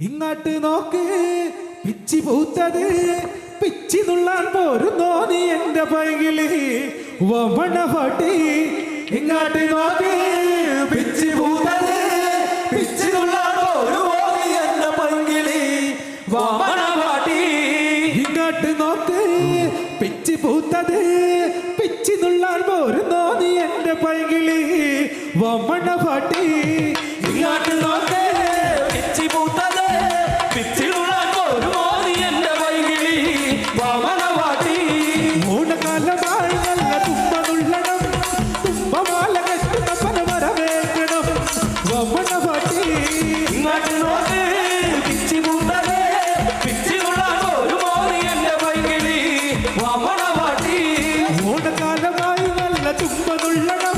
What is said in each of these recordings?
ഇങ്ങോട്ട് നോക്ക്. പിച്ചി പൂത്തത്. പിച്ചി നുള്ളാൻ പോരുന്നോ നീ എന്റെ പൈകിൽ വമണ ഇങ്ങോട്ട് നോക്ക്. പിച്ചി പൂത്തത്. പിച്ചി നുള്ളാൻ പോരുമോ നീ എന്റെ പൈകിൽ വമണ ഇങ്ങോട്ട് നോക്ക്. പിച്ചി പൂത്തത്. പിച്ചി നുള്ളാൻ പോരുന്നോ നീ എന്റെ പൈകിളി വമണ ഇങ്ങോട്ട് നോക്ക്. tumbado en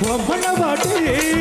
ভবন বটে